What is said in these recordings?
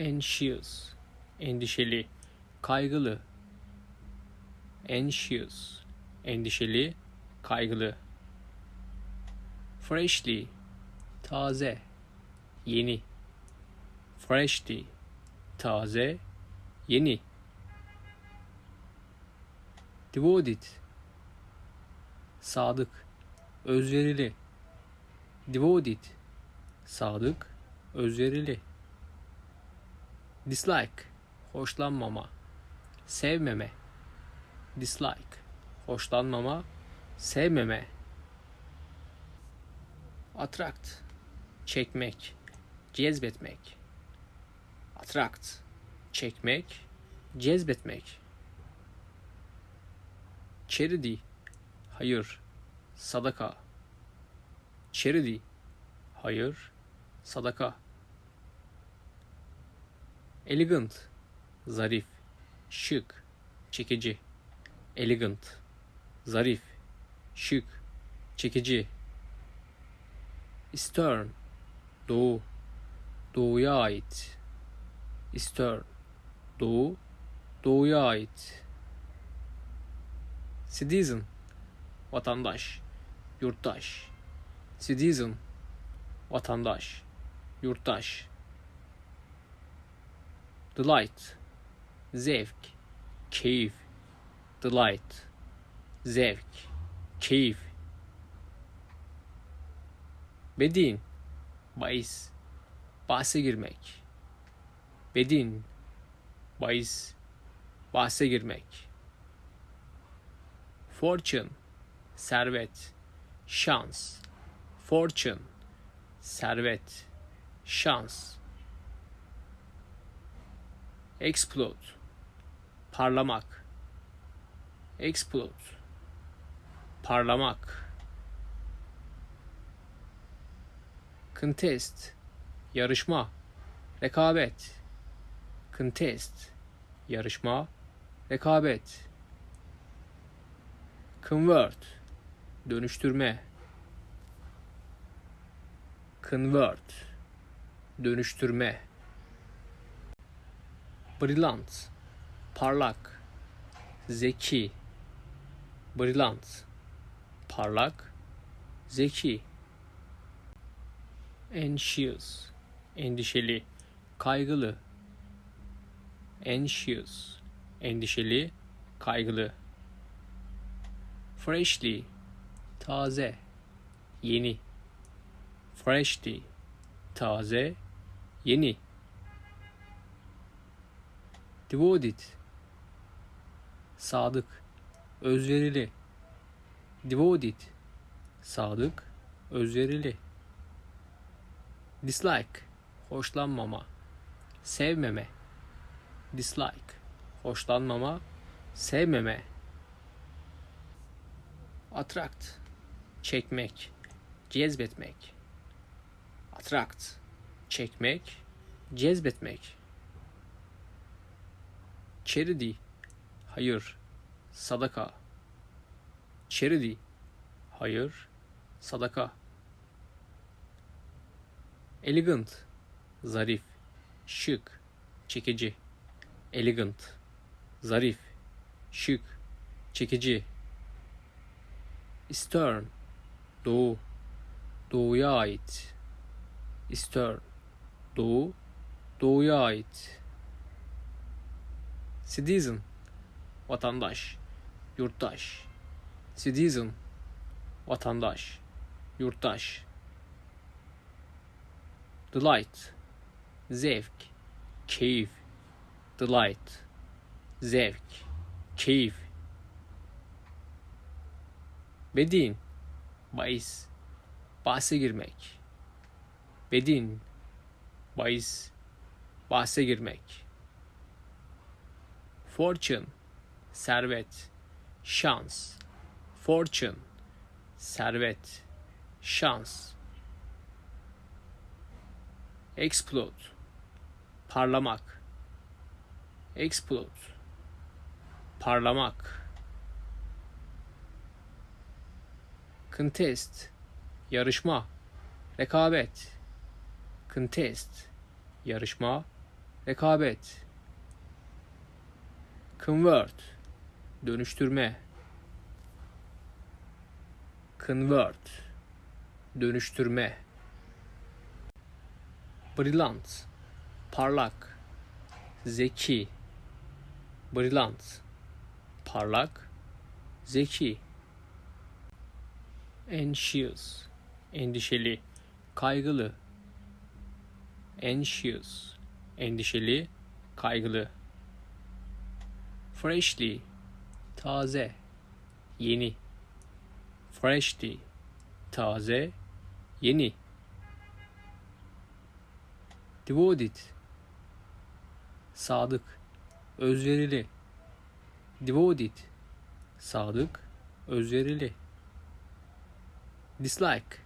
anxious endişeli kaygılı. Anxious endişeli kaygılı. Freshly taze yeni. Freshly taze yeni. Devoted sadık özverili. Devoted sadık özverili dislike. Hoşlanmama. Sevmeme. Dislike. Hoşlanmama. Sevmeme. Attract. Çekmek. Cezbetmek. Attract. Çekmek. Cezbetmek. Charity. Hayır. Sadaka. Charity. Hayır. Sadaka elegant zarif şık çekici. Elegant zarif şık çekici. Eastern Doğu Doğuya ait. Eastern Doğu Doğuya ait. Citizen Vatandaş Yurttaş. Citizen Vatandaş Yurttaş Delight. Zevk. Keyif. Delight. Zevk. Keyif. Bedin. Bahis Bahse girmek. Bedin. Bahis Bahse girmek. Fortune. Servet. Şans. Fortune. Servet. Şans Explode. Parlamak. Explode. Parlamak. Contest. Yarışma. Rekabet. Contest. Yarışma. Rekabet. Convert. Dönüştürme. Convert. Dönüştürme Brilliant Parlak Zeki. Brilliant Parlak Zeki. Anxious Endişeli Kaygılı. Anxious Endişeli Kaygılı. Freshly Taze Yeni. Freshly Taze Yeni Devoted Sadık. Özverili. Devoted Sadık. Özverili. Dislike. Hoşlanmama. Sevmeme. Dislike. Hoşlanmama. Sevmeme. Attract. Çekmek. Cezbetmek. Attract. Çekmek. Cezbetmek Charity Hayır. Sadaka. Charity Hayır. Sadaka. Elegant. Zarif. Şık. Çekici. Elegant. Zarif. Şık. Çekici. Eastern Doğu. Doğuya ait. Eastern Doğu. Doğuya ait Citizen. Vatandaş. Yurttaş. Citizen. Vatandaş. Yurttaş. Delight. Zevk. Keyif. Delight. Zevk. Keyif. Bedin. Bahis Bahse girmek. Bedin. Bahis Bahse girmek Fortune Servet Şans. Fortune Servet Şans. Explode Parlamak. Explode Parlamak. Contest Yarışma. Rekabet. Contest Yarışma. Rekabet convert. Dönüştürme. Convert. Dönüştürme. Brilliant. Parlak. Zeki. Brilliant. Parlak. Zeki. Anxious. Endişeli. Kaygılı. Anxious. Endişeli. Kaygılı freshly taze yeni. Freshly taze yeni. Devoted sadık özverili. Devoted sadık özverili. Dislike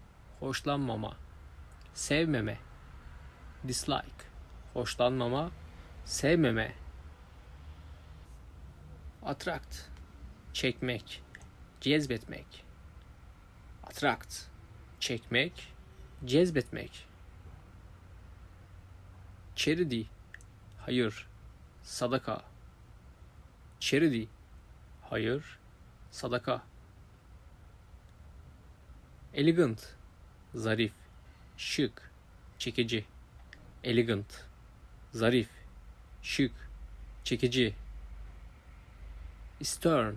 hoşlanmama. Sevmeme. Dislike hoşlanmama. Sevmeme attract çekmek. Cezbetmek. Attract çekmek. Cezbetmek. Charity. Hayır. Sadaka. Charity. Hayır. Sadaka. Elegant. Zarif. Şık. Çekici. Elegant. Zarif. Şık. Çekici Eastern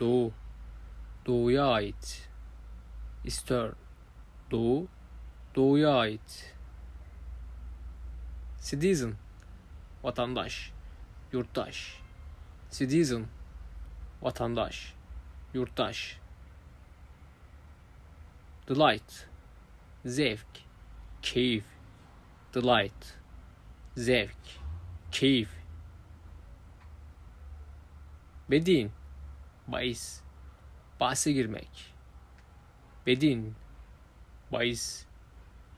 Doğu. Doğuya ait. Eastern Doğu. Doğuya ait. Citizen. Vatandaş. Yurttaş. Citizen. Vatandaş. Yurttaş. Delight. Zevk. Keyif. Delight. Zevk. Keyif Bedin bahis bahse girmek. Bedin bahis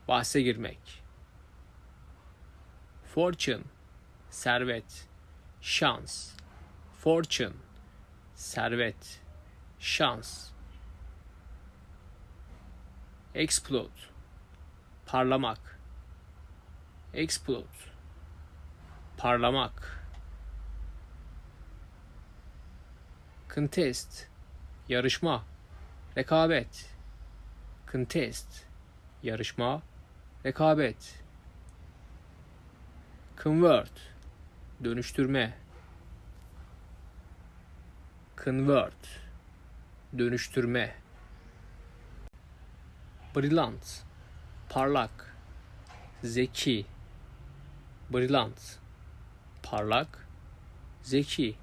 bahse girmek. Fortune servet şans. Fortune servet şans. Explode parlamak. Explode parlamak contest. Yarışma. Rekabet. Contest. Yarışma. Rekabet. Convert. Dönüştürme. Convert. Dönüştürme. Brilliant. Parlak. Zeki. Brilliant. Parlak. Zeki